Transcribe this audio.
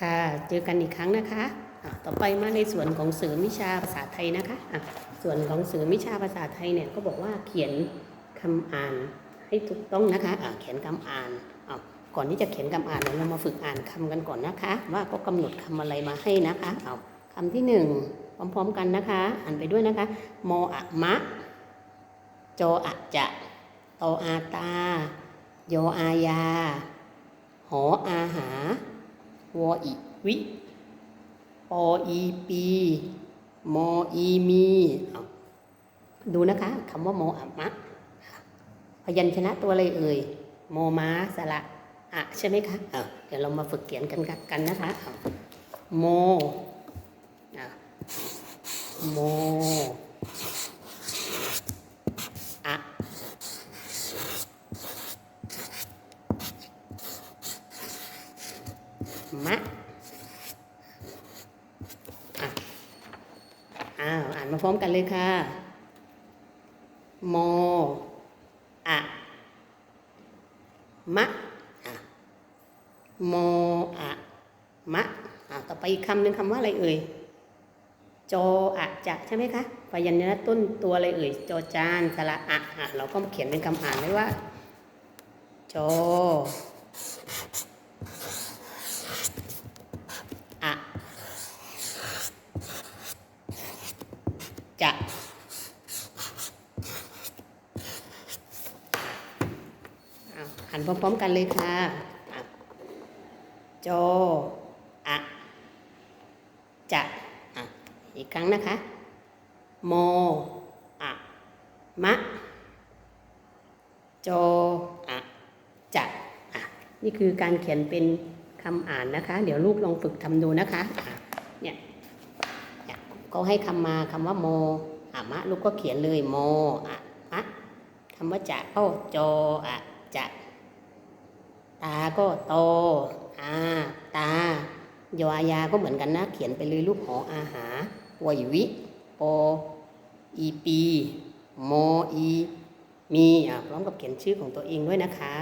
ค่ะ เจอกันอีกครั้งนะคะ ต่อไปมาในส่วนของเสริมวิชาภาษาไทยนะคะะส่วนของเสริมวิชาภาษาไทยเนี่ยก็บอกว่าเขียนคำอ่านให้ถูกต้องนะคะะเขียนคำอ่านอะก่อนที่จะเขียนคำอ่านเนี่ยเรามาฝึกอ่านคำกันก่อนนะคะ ว่าก็กำหนดคำอะไรมาให้นะคะ เอาคำที่หนึ่งพร้อมๆกันนะคะ อ่านไปด้วยนะคะมออะมะ จออะจะตออาตา โยอายา หออาหา วออิวิปออีปีมออีมีดูนะคะคำว่ามออะมะพยัญชนะตัวอะไรเอ่ยมอม้าสระอะใช่ไหมคะเเดี๋ยวเรามาฝึกเขียนกันกันนะคะโมโม มะอ่าวอ่านมาพร้อมกันเลยค่ะโมอะมะอะโมอะมะอะต่อไปอีกคำหนึ่งคำว่าอะไรเอ่ยจออะจะใช่ไหมคะพยัญชนะต้นตัวอะไรเอ่ยจอจานสระอะอะเราก็เขียนเป็นคำอ่านไว้ว่าจออะจะ อะ หันพร้อมๆกันเลยค่ะจอะจะอะอีกครั้งนะคะโมอะมะจอะจะอะนี่คือการเขียนเป็นคำอ่านนะคะ เดี๋ยวลูกลองฝึกทำดูนะคะเนี่ยเนี่ยก็ให้คำมาคำว่าโมอะมะลูกก็เขียนเลยโมอะมะคำว่าจะก็จอะจะ ก็โตอาตายอายาก็เหมือนกันนะ เขียนไปเลยลูกหออาหาวอยวิปออีปีโมอีมีพร้อมกับเขียนชื่อของตัวเองด้วยนะคะ